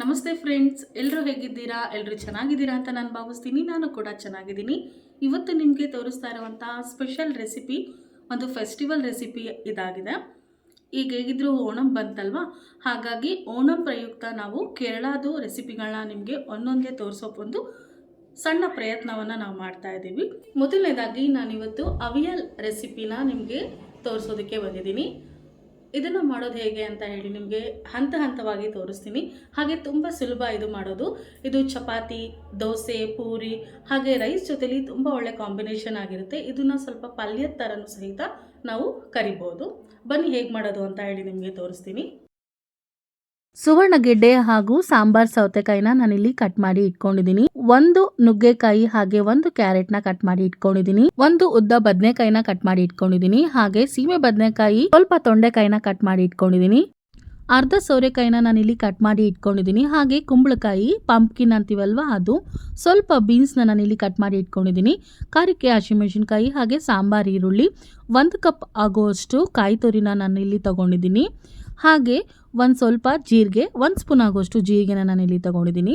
ನಮಸ್ತೆ ಫ್ರೆಂಡ್ಸ್ ಎಲ್ಲರೂ ಹೇಗಿದ್ದೀರಾ? ಎಲ್ಲರೂ ಚೆನ್ನಾಗಿದ್ದೀರಾ ಅಂತ ನಾನು ಭಾವಿಸ್ತೀನಿ. ನಾನು ಕೂಡ ಚೆನ್ನಾಗಿದ್ದೀನಿ. ಇವತ್ತು ನಿಮಗೆ ತೋರಿಸ್ತಾ ಇರುವಂಥ ಸ್ಪೆಷಲ್ ರೆಸಿಪಿ ಒಂದು ಫೆಸ್ಟಿವಲ್ ರೆಸಿಪಿ ಇದಾಗಿದೆ. ಈಗ ಹೇಗಿದ್ರೂ ಓಣಂ ಬಂತಲ್ವಾ? ಹಾಗಾಗಿ ಓಣಂ ಪ್ರಯುಕ್ತ ನಾವು ಕೇರಳದು ರೆಸಿಪಿಗಳನ್ನ ನಿಮಗೆ ಒಂದೊಂದೇ ತೋರಿಸೋಕೆ ಒಂದು ಸಣ್ಣ ಪ್ರಯತ್ನವನ್ನು ನಾವು ಮಾಡ್ತಾ ಇದ್ದೀವಿ. ಮೊದಲನೇದಾಗಿ ನಾನಿವತ್ತು ಅವಿಯಲ್ ರೆಸಿಪಿನ ನಿಮಗೆ ತೋರಿಸೋದಕ್ಕೆ ಬಂದಿದ್ದೀನಿ. ಇದನ್ನು ಮಾಡೋದು ಹೇಗೆ ಅಂತ ಹೇಳಿ ನಿಮಗೆ ಹಂತ ಹಂತವಾಗಿ ತೋರಿಸ್ತೀನಿ. ಹಾಗೆ ತುಂಬ ಸುಲಭ ಇದು ಮಾಡೋದು. ಇದು ಚಪಾತಿ, ದೋಸೆ, ಪೂರಿ, ಹಾಗೆ ರೈಸ್ ಜೊತೆಲಿ ತುಂಬ ಒಳ್ಳೆ ಕಾಂಬಿನೇಷನ್ ಆಗಿರುತ್ತೆ. ಇದನ್ನು ಸ್ವಲ್ಪ ಪಲ್ಯದ ಥರನೂ ಸಹಿತ ನಾವು ಕರಿಬೋದು. ಬನ್ನಿ ಹೇಗೆ ಮಾಡೋದು ಅಂತ ಹೇಳಿ ನಿಮಗೆ ತೋರಿಸ್ತೀನಿ. ಸುವರ್ಣಗೆಡ್ಡೆ ಹಾಗೂ ಸಾಂಬಾರ್ ಸೌತೆಕಾಯಿನ ನಾನಿಲ್ಲಿ ಕಟ್ ಮಾಡಿ ಇಟ್ಕೊಂಡಿದ್ದೀನಿ. ಒಂದು ನುಗ್ಗೆಕಾಯಿ ಹಾಗೆ ಒಂದು ಕ್ಯಾರೆಟ್ನ ಕಟ್ ಮಾಡಿ ಇಟ್ಕೊಂಡಿದ್ದೀನಿ. ಒಂದು ಉದ್ದ ಬದನೆಕಾಯಿನ ಕಟ್ ಮಾಡಿ ಇಟ್ಕೊಂಡಿದ್ದೀನಿ. ಹಾಗೆ ಸೀಮೆ ಬದನೆಕಾಯಿ ಸ್ವಲ್ಪ ತೊಂಡೆಕಾಯಿನ ಕಟ್ ಮಾಡಿ ಇಟ್ಕೊಂಡಿದ್ದೀನಿ. ಅರ್ಧ ಸೋರೆಕಾಯಿನ ನಾನಿಲ್ಲಿ ಕಟ್ ಮಾಡಿ ಇಟ್ಕೊಂಡಿದ್ದೀನಿ. ಹಾಗೆ ಕುಂಬಳಕಾಯಿ ಪಂಪ್ಕಿನ್ ಅಂತೀವಲ್ವಾ ಅದು, ಸ್ವಲ್ಪ ಬೀನ್ಸ್ನ ನಾನಿಲ್ಲಿ ಕಟ್ ಮಾಡಿ ಇಟ್ಕೊಂಡಿದ್ದೀನಿ. ಖಾರಕ್ಕೆ ಹಸಿಮೆಣಸಿನ್ಕಾಯಿ ಹಾಗೆ ಸಾಂಬಾರ್ ಈರುಳ್ಳಿ, ಒಂದು ಕಪ್ ಆಗುವಷ್ಟು ಕಾಯಿ ತುರಿನ ನಾನಿಲ್ಲಿ ತಗೊಂಡಿದ್ದೀನಿ. ಹಾಗೆ ಒಂದು ಸ್ವಲ್ಪ ಜೀರಿಗೆ ಒಂದು ಸ್ಪೂನ್ ಆಗುವಷ್ಟು ಜೀರಿಗೆನ ನಾನು ಇಲ್ಲಿ ತಗೊಂಡಿದ್ದೀನಿ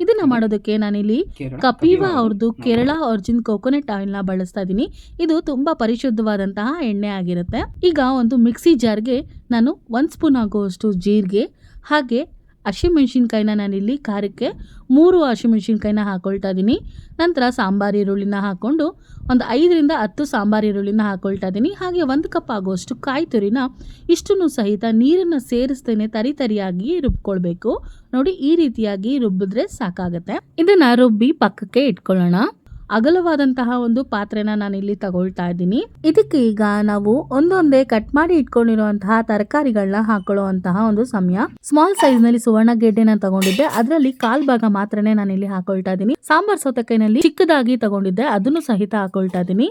ಇದನ್ನ ಮಾಡೋದಕ್ಕೆ ನಾನಿಲ್ಲಿ ಕಪೀವಾ ಅವ್ರದ್ದು ಕೇರಳ ಒರಿಜಿನ್ ಕೋಕೋನಟ್ ಆಯಿಲ್ನ ಬಳಸ್ತಾ ಇದ್ದೀನಿ ಇದು ತುಂಬಾ ಪರಿಶುದ್ಧವಾದಂತಹ ಎಣ್ಣೆ ಆಗಿರುತ್ತೆ. ಈಗ ಒಂದು ಮಿಕ್ಸಿ ಜಾರ್ಗೆ ನಾನು ಒಂದು ಸ್ಪೂನ್ ಆಗುವಷ್ಟು ಜೀರಿಗೆ ಹಾಗೆ ಹಸಿಮೆಣ್ಸಿನ್ಕಾಯಿನ ನಾನಿಲ್ಲಿ ಖಾರಕ್ಕೆ ಮೂರು ಹಸಿಮೆಣ್ಸಿನ್ಕಾಯಿನ ಹಾಕೊಳ್ತಾ ಇದ್ದೀನಿ ನಂತರ ಸಾಂಬಾರು ಈರುಳ್ಳಿನ ಹಾಕ್ಕೊಂಡು ಒಂದು ಐದರಿಂದ ಹತ್ತು ಸಾಂಬಾರು ಈರುಳ್ಳಿನ ಹಾಕ್ಕೊಳ್ತಾ ಇದ್ದೀನಿ ಹಾಗೆ ಒಂದು ಕಪ್ ಆಗುವಷ್ಟು ಕಾಯಿ ತುರಿನ ಇಷ್ಟನ್ನು ಸಹಿತ ನೀರನ್ನು ಸೇರಿಸ್ತೇನೆ ತರಿ ತರಿಯಾಗಿ ರುಬ್ಕೊಳ್ಬೇಕು. ನೋಡಿ, ಈ ರೀತಿಯಾಗಿ ರುಬ್ಬಿದ್ರೆ ಸಾಕಾಗತ್ತೆ. ಇದನ್ನು ರುಬ್ಬಿ ಪಕ್ಕಕ್ಕೆ ಇಟ್ಕೊಳ್ಳೋಣ. ಅಗಲವಾದಂತಹ ಒಂದು ಪಾತ್ರೆನ ನಾನಿಲ್ಲಿ ತಗೊಳ್ತಾ ಇದ್ದೀನಿ. ಇದಕ್ಕೆ ಈಗ ನಾವು ಒಂದೊಂದೇ ಕಟ್ ಮಾಡಿ ಇಟ್ಕೊಂಡಿರುವಂತಹ ತರಕಾರಿಗಳನ್ನ ಹಾಕೊಳ್ಳುವಂತಹ ಒಂದು ಸಮಯ. ಸ್ಮಾಲ್ ಸೈಜ್ನಲ್ಲಿ ಸುವರ್ಣ ಗೆಡ್ಡೆನ ತಗೊಂಡಿದ್ದೆ. ಅದರಲ್ಲಿ ಕಾಲ್ ಭಾಗ ಮಾತ್ರನೇ ನಾನಿಲ್ಲಿ ಹಾಕೊಳ್ತಾ ಇದ್ದೀನಿ. ಸಾಂಬಾರ್ ಸೌತೆಕಾಯಿನಲ್ಲಿ ಚಿಕ್ಕದಾಗಿ ತಗೊಂಡಿದ್ದೆ. ಅದನ್ನು ಸಹಿತ ಹಾಕೊಳ್ತಾ ಇದ್ದೀನಿ.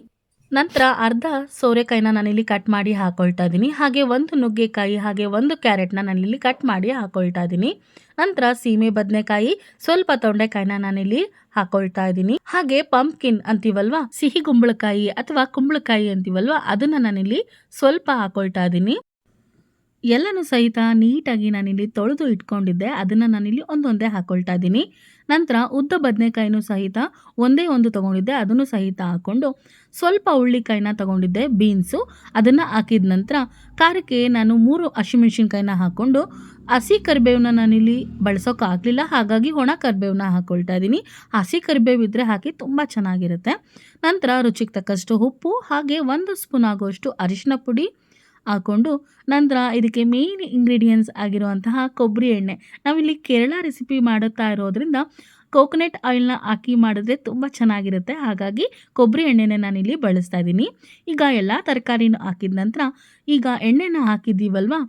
ನಂತರ ಅರ್ಧ ಸೋರೆಕಾಯಿನ ನಾನಿಲ್ಲಿ ಕಟ್ ಮಾಡಿ ಹಾಕೊಳ್ತಾ ಇದ್ದೀನಿ. ಹಾಗೆ ಒಂದು ನುಗ್ಗೆಕಾಯಿ, ಹಾಗೆ ಒಂದು ಕ್ಯಾರೆಟ್ನ ನಾನಿಲ್ಲಿ ಕಟ್ ಮಾಡಿ ಹಾಕೊಳ್ತಾ ಇದ್ದೀನಿ. ನಂತರ ಸೀಮೆ ಬದನೆಕಾಯಿ, ಸ್ವಲ್ಪ ತೊಂಡೆಕಾಯಿನ ನಾನಿಲ್ಲಿ ಹಾಕೊಳ್ತಾ ಇದ್ದೀನಿ. ಹಾಗೆ ಪಂಪ್ಕಿನ್ ಅಂತೀವಲ್ವಾ? ಸಿಹಿ ಕುಂಬಳಕಾಯಿ ಅಥವಾ ಕುಂಬಳಕಾಯಿ ಅಂತೀವಲ್ವಾ? ಅದನ್ನ ನಾನಿಲ್ಲಿ ಸ್ವಲ್ಪ ಹಾಕೊಳ್ತಾ ಇದ್ದೀನಿ. ಎಲ್ಲನೂ ಸಹಿತ ನೀಟಾಗಿ ನಾನಿಲ್ಲಿ ತೊಳೆದು ಇಟ್ಕೊಂಡಿದ್ದೆ. ಅದನ್ನ ನಾನಿಲ್ಲಿ ಒಂದೊಂದೇ ಹಾಕೊಳ್ತಾ ಇದ್ದೀನಿ. ನಂತರ ಉದ್ದ ಬದನೆಕಾಯಿನೂ ಸಹಿತ ಒಂದೇ ಒಂದು ತಗೊಂಡಿದ್ದೆ. ಅದನ್ನು ಸಹಿತ ಹಾಕೊಂಡು ಸ್ವಲ್ಪ ಹುಳ್ಳಿಕಾಯಿನ ತಗೊಂಡಿದ್ದೆ ಬೀನ್ಸು ಅದನ್ನು ಹಾಕಿದ ನಂತರ ಖಾರಕ್ಕೆ ನಾನು ಮೂರು ಹಸಿಮೆಣ್ಸಿನ್ಕಾಯಿನ ಹಾಕ್ಕೊಂಡು ಹಸಿ ಕರಿಬೇವನ್ನ ನಾನಿಲ್ಲಿ ಬಳಸೋಕ್ಕಾಗಲಿಲ್ಲ ಹಾಗಾಗಿ ಒಣ ಕರಿಬೇವನ್ನ ಹಾಕ್ಕೊಳ್ತಾ ಇದ್ದೀನಿ ಹಸಿ ಕರಿಬೇವು ಇದ್ದರೆ ಹಾಕಿ ತುಂಬ ಚೆನ್ನಾಗಿರುತ್ತೆ. ನಂತರ ರುಚಿಗೆ ತಕ್ಕಷ್ಟು ಉಪ್ಪು, ಹಾಗೆ ಒಂದು ಸ್ಪೂನ್ ಆಗುವಷ್ಟು ಅರಿಶಿನ ಪುಡಿ ಹಾಕ್ಕೊಂಡು ನಂತರ ಇದಕ್ಕೆ ಮೇಯ್ನ್ ಇಂಗ್ರೀಡಿಯೆಂಟ್ಸ್ ಆಗಿರುವಂತಹ ಕೊಬ್ಬರಿ ಎಣ್ಣೆ. ನಾವಿಲ್ಲಿ ಕೇರಳ ರೆಸಿಪಿ ಮಾಡುತ್ತಾ ಇರೋದ್ರಿಂದ ಕೋಕೋನಟ್ ಆಯಿಲ್ನ ಹಾಕಿ ಮಾಡಿದ್ರೆ ತುಂಬ ಚೆನ್ನಾಗಿರುತ್ತೆ. ಹಾಗಾಗಿ ಕೊಬ್ಬರಿ ಎಣ್ಣೆನ ನಾನಿಲ್ಲಿ ಬಳಸ್ತಾ ಇದ್ದೀನಿ ಈಗ ಎಲ್ಲ ತರಕಾರಿನೂ ಹಾಕಿದ ನಂತರ ಈಗ ಎಣ್ಣೆನ ಹಾಕಿದ್ದೀವಲ್ವಾ?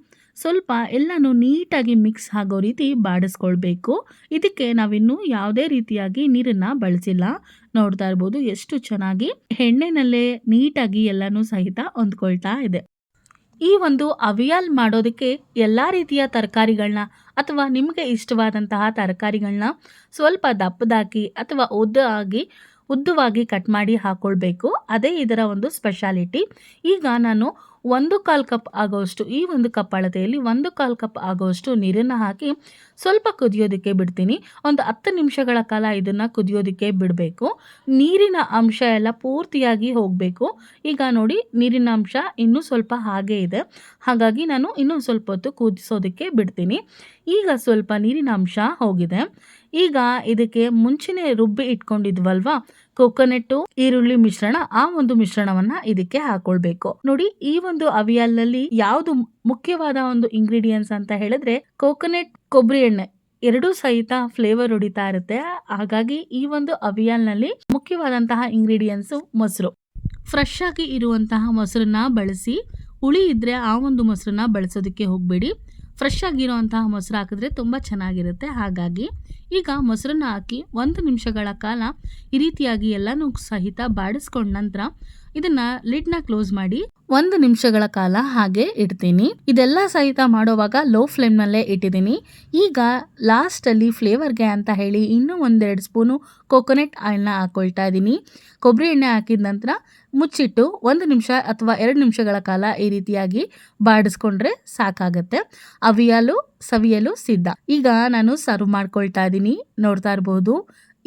ಸ್ವಲ್ಪ ಎಲ್ಲನೂ ನೀಟಾಗಿ ಮಿಕ್ಸ್ ಆಗೋ ರೀತಿ ಬಾಡಿಸ್ಕೊಳ್ಬೇಕು. ಇದಕ್ಕೆ ನಾವಿನ್ನೂ ಯಾವುದೇ ರೀತಿಯಾಗಿ ನೀರನ್ನು ಬಳಸಿಲ್ಲ. ನೋಡ್ತಾ ಇರ್ಬೋದು ಎಷ್ಟು ಚೆನ್ನಾಗಿ ಎಣ್ಣೆನಲ್ಲೇ ನೀಟಾಗಿ ಎಲ್ಲನೂ ಸಹಿತ ಹೊಂದ್ಕೊಳ್ತಾ ಇದೆ. ಈ ಒಂದು ಅವಿಯಾಲ್ ಮಾಡೋದಕ್ಕೆ ಎಲ್ಲ ರೀತಿಯ ತರಕಾರಿಗಳನ್ನ ಅಥವಾ ನಿಮಗೆ ಇಷ್ಟವಾದಂತಹ ತರಕಾರಿಗಳನ್ನ ಸ್ವಲ್ಪ ದಪ್ಪದಾಕಿ ಅಥವಾ ಉದ್ದಾಗಿ, ಉದ್ದವಾಗಿ ಕಟ್ ಮಾಡಿ ಹಾಕ್ಕೊಳ್ಬೇಕು ಅದೇ ಇದರ ಒಂದು ಸ್ಪೆಷಾಲಿಟಿ. ಈಗ ನಾನು ಒಂದು ಕಾಲು ಕಪ್ ಆಗೋಷ್ಟು ಈ ಒಂದು ಕಪ್ ಅಳತೆಯಲ್ಲಿ ಒಂದು ಕಾಲು ಕಪ್ ಆಗೋಷ್ಟು ನೀರನ್ನು ಹಾಕಿ ಸ್ವಲ್ಪ ಕುದಿಯೋದಕ್ಕೆ ಬಿಡ್ತೀನಿ. ಒಂದು ಹತ್ತು ನಿಮಿಷಗಳ ಕಾಲ ಇದನ್ನು ಕುದಿಯೋದಕ್ಕೆ ಬಿಡಬೇಕು. ನೀರಿನ ಅಂಶ ಎಲ್ಲ ಪೂರ್ತಿಯಾಗಿ ಹೋಗಬೇಕು. ಈಗ ನೋಡಿ, ನೀರಿನ ಅಂಶ ಇನ್ನೂ ಸ್ವಲ್ಪ ಹಾಗೇ ಇದೆ. ಹಾಗಾಗಿ ನಾನು ಇನ್ನೊಂದು ಸ್ವಲ್ಪ ಹೊತ್ತು ಕುದಿಸೋದಕ್ಕೆ ಬಿಡ್ತೀನಿ. ಈಗ ಸ್ವಲ್ಪ ನೀರಿನ ಅಂಶ ಹೋಗಿದೆ. ಈಗ ಇದಕ್ಕೆ ಮುಂಚೆನೇ ರುಬ್ಬಿ ಇಟ್ಕೊಂಡಿದ್ವಲ್ವಾ? ಕೊಕೊನೆಟ್ಟು, ಈರುಳ್ಳಿ ಮಿಶ್ರಣ, ಆ ಒಂದು ಮಿಶ್ರಣವನ್ನ ಇದಕ್ಕೆ ಹಾಕೊಳ್ಬೇಕು. ನೋಡಿ, ಈ ಒಂದು ಅವಿಯಲ್ನಲ್ಲಿ ಯಾವುದು ಮುಖ್ಯವಾದ ಒಂದು ಇಂಗ್ರೀಡಿಯೆಂಟ್ಸ್ ಅಂತ ಹೇಳಿದ್ರೆ ಕೋಕೋನೆಟ್ ಕೊಬ್ಬರಿ ಎಣ್ಣೆ ಎರಡೂ ಸಹಿತ ಫ್ಲೇವರ್ ಹೊಡಿತಾ ಇರುತ್ತೆ. ಹಾಗಾಗಿ ಈ ಒಂದು ಅವಿಯಲ್ನಲ್ಲಿ ಮುಖ್ಯವಾದಂತಹ ಇಂಗ್ರೀಡಿಯೆಂಟ್ಸ್ ಮೊಸರು. ಫ್ರೆಶ್ ಆಗಿ ಇರುವಂತಹ ಮೊಸರನ್ನ ಬಳಸಿ, ಹುಳಿ ಇದ್ರೆ ಆ ಒಂದು ಮೊಸರನ್ನ ಬಳಸೋದಕ್ಕೆ ಹೋಗಬೇಡಿ. ಫ್ರೆಶ್ ಆಗಿರುವಂತಹ ಮೊಸರು ಹಾಕಿದ್ರೆ ತುಂಬ ಚೆನ್ನಾಗಿರುತ್ತೆ. ಹಾಗಾಗಿ ಈಗ ಮೊಸರನ್ನ ಹಾಕಿ ಒಂದು ನಿಮಿಷಗಳ ಕಾಲ ಈ ರೀತಿಯಾಗಿ ಎಲ್ಲನೂ ಸಹಿತ ಬಾಡಿಸ್ಕೊಂಡ ನಂತರ ಇದನ್ನ ಲಿಡ್ನ ಕ್ಲೋಸ್ ಮಾಡಿ ಒಂದು ನಿಮಿಷಗಳ ಕಾಲ ಹಾಗೆ ಇಡ್ತೀನಿ. ಇದೆಲ್ಲ ಸಹಿತ ಮಾಡುವಾಗ ಲೋ ಫ್ಲೇಮ್ ನಲ್ಲೇ ಇಟ್ಟಿದ್ದೀನಿ. ಈಗ ಲಾಸ್ಟ್ ಅಲ್ಲಿ ಫ್ಲೇವರ್ಗೆ ಅಂತ ಹೇಳಿ ಇನ್ನೂ ಒಂದೆರಡು ಸ್ಪೂನು ಕೋಕೋನಟ್ ಆಯಿಲ್ನ ಹಾಕೊಳ್ತಾ ಇದ್ದೀನಿ. ಕೊಬ್ಬರಿ ಎಣ್ಣೆ ಹಾಕಿದ ನಂತರ ಮುಚ್ಚಿಟ್ಟು ಒಂದು ನಿಮಿಷ ಅಥವಾ ಎರಡು ನಿಮಿಷಗಳ ಕಾಲ ಈ ರೀತಿಯಾಗಿ ಬಾಡಿಸ್ಕೊಂಡ್ರೆ ಸಾಕಾಗತ್ತೆ. ಅವಿಯಲು, ಸವಿಯಲು ಸಿದ್ಧ. ಈಗ ನಾನು ಸರ್ವ್ ಮಾಡ್ಕೊಳ್ತಾ ಇದ್ದೀನಿ. ನೋಡ್ತಾ ಇರಬಹುದು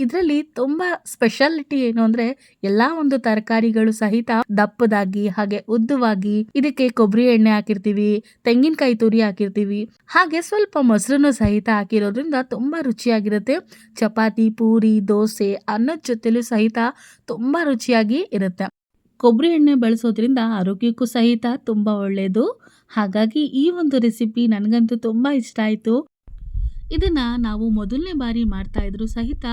ಇದರಲ್ಲಿ ತುಂಬ ಸ್ಪೆಷಾಲಿಟಿ ಏನು ಅಂದ್ರೆ ಎಲ್ಲಾ ಒಂದು ತರಕಾರಿಗಳು ಸಹಿತ ದಪ್ಪದಾಗಿ ಹಾಗೆ ಉದ್ದವಾಗಿ ಇದಕ್ಕೆ ಕೊಬ್ಬರಿ ಎಣ್ಣೆ ಹಾಕಿರ್ತೀವಿ, ತೆಂಗಿನಕಾಯಿ ತುರಿ ಹಾಕಿರ್ತೀವಿ. ಹಾಗೆ ಸ್ವಲ್ಪ ಮೊಸರನ್ನು ಸಹಿತ ಹಾಕಿರೋದ್ರಿಂದ ತುಂಬಾ ರುಚಿಯಾಗಿರುತ್ತೆ. ಚಪಾತಿ, ಪೂರಿ, ದೋಸೆ ಅನ್ನದ ಜೊತೆಲೂ ಸಹಿತ ತುಂಬಾ ರುಚಿಯಾಗಿ ಇರುತ್ತೆ. ಕೊಬ್ಬರಿ ಎಣ್ಣೆ ಬಳಸೋದ್ರಿಂದ ಆರೋಗ್ಯಕ್ಕೂ ಸಹಿತ ತುಂಬ ಒಳ್ಳೆಯದು ಹಾಗಾಗಿ ಈ ಒಂದು ರೆಸಿಪಿ ನನಗಂತೂ ತುಂಬ ಇಷ್ಟ ಆಯಿತು. ಇದನ್ನು ನಾವು ಮೊದಲನೇ ಬಾರಿ ಮಾಡ್ತಾ ಇದ್ರು ಸಹಿತ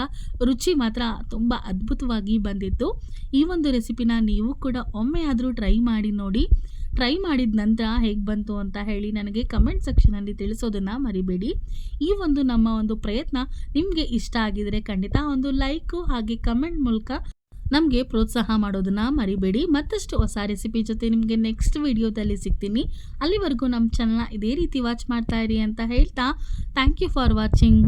ರುಚಿ ಮಾತ್ರ ತುಂಬ ಅದ್ಭುತವಾಗಿ ಬಂದಿತ್ತು. ಈ ಒಂದು ರೆಸಿಪಿನ ನೀವು ಕೂಡ ಒಮ್ಮೆ ಆದರೂ ಟ್ರೈ ಮಾಡಿ ನೋಡಿ. ಟ್ರೈ ಮಾಡಿದ ನಂತರ ಹೇಗೆ ಬಂತು ಅಂತ ಹೇಳಿ ನನಗೆ ಕಮೆಂಟ್ ಸೆಕ್ಷನಲ್ಲಿ ತಿಳಿಸೋದನ್ನು ಮರಿಬೇಡಿ. ಈ ಒಂದು ನಮ್ಮ ಒಂದು ಪ್ರಯತ್ನ ನಿಮಗೆ ಇಷ್ಟ ಆಗಿದರೆ ಖಂಡಿತ ಒಂದು ಲೈಕು ಹಾಗೆ ಕಮೆಂಟ್ ಮೂಲಕ ನಮಗೆ ಪ್ರೋತ್ಸಾಹ ಮಾಡೋದನ್ನ ಮರಿಬೇಡಿ. ಮತ್ತಷ್ಟು ಹೊಸ ರೆಸಿಪಿ ಜೊತೆ ನಿಮಗೆ ನೆಕ್ಸ್ಟ್ ವಿಡಿಯೋದಲ್ಲಿ ಸಿಗ್ತೀನಿ. ಅಲ್ಲಿವರೆಗೂ ನಮ್ಮ ಚಾನಲ್ನ ಇದೇ ರೀತಿ ವಾಚ್ ಮಾಡ್ತಾ ಇರಿ ಅಂತ ಹೇಳ್ತಾ ಥ್ಯಾಂಕ್ ಯು ಫಾರ್ ವಾಚಿಂಗ್